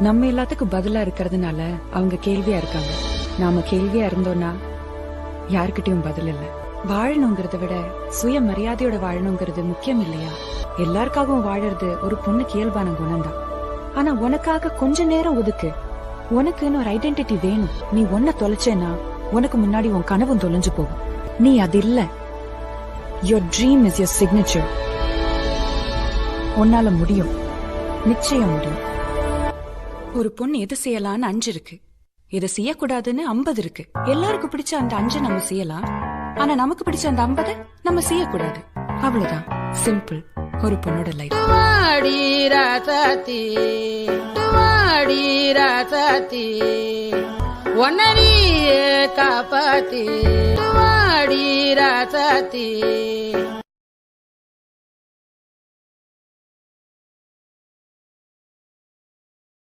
நம்ம எல்லாத்துக்கும் பதிலா இருக்கிறதுனால அவங்க கேள்வியா இருக்காங்க. நாம கேள்வியா இருந்தோம்னா யாருக்கிட்டயும் பதில் இல்ல. வாழணுங்கிறத விட சுய மரியாதையோட வாழணுங்கிறது முக்கியம் இல்லையா? எல்லாருக்காகவும் வாழறது ஒரு பொண்ணுக்கு இயல்பான குணம்தான். ஆனா உனக்காக கொஞ்ச நேரம் ஒதுக்கு. உனக்குன்னு ஒரு ஐடென்டிட்டி வேணும். நீ ஒன்ன தொலைச்சேன்னா உனக்கு முன்னாடி உன் கனவும் தொலைஞ்சு போகும். நீ அது இல்ல. Your dream is your signature உன்னால முடியும். நிச்சயம் முடியும். ஒரு பொண்ணு எது செய்யலாம்னு அஞ்சு இருக்கு. எதை செய்யக்கூடாதுன்னு ஐம்பது இருக்கு. எல்லாருக்கும் பிடிச்ச அந்த அஞ்சு நம்ம செய்யலாம். ஆனா நமக்கு பிடிச்ச அந்த ஐம்பது நம்ம செய்யக்கூடாது. அவ்வளவுதான். சிம்பிள் ஒரு பொண்ணோட லைஃப் வாடி ராசாத்தி ஒன்னரியே காப்பாத்தி வாடி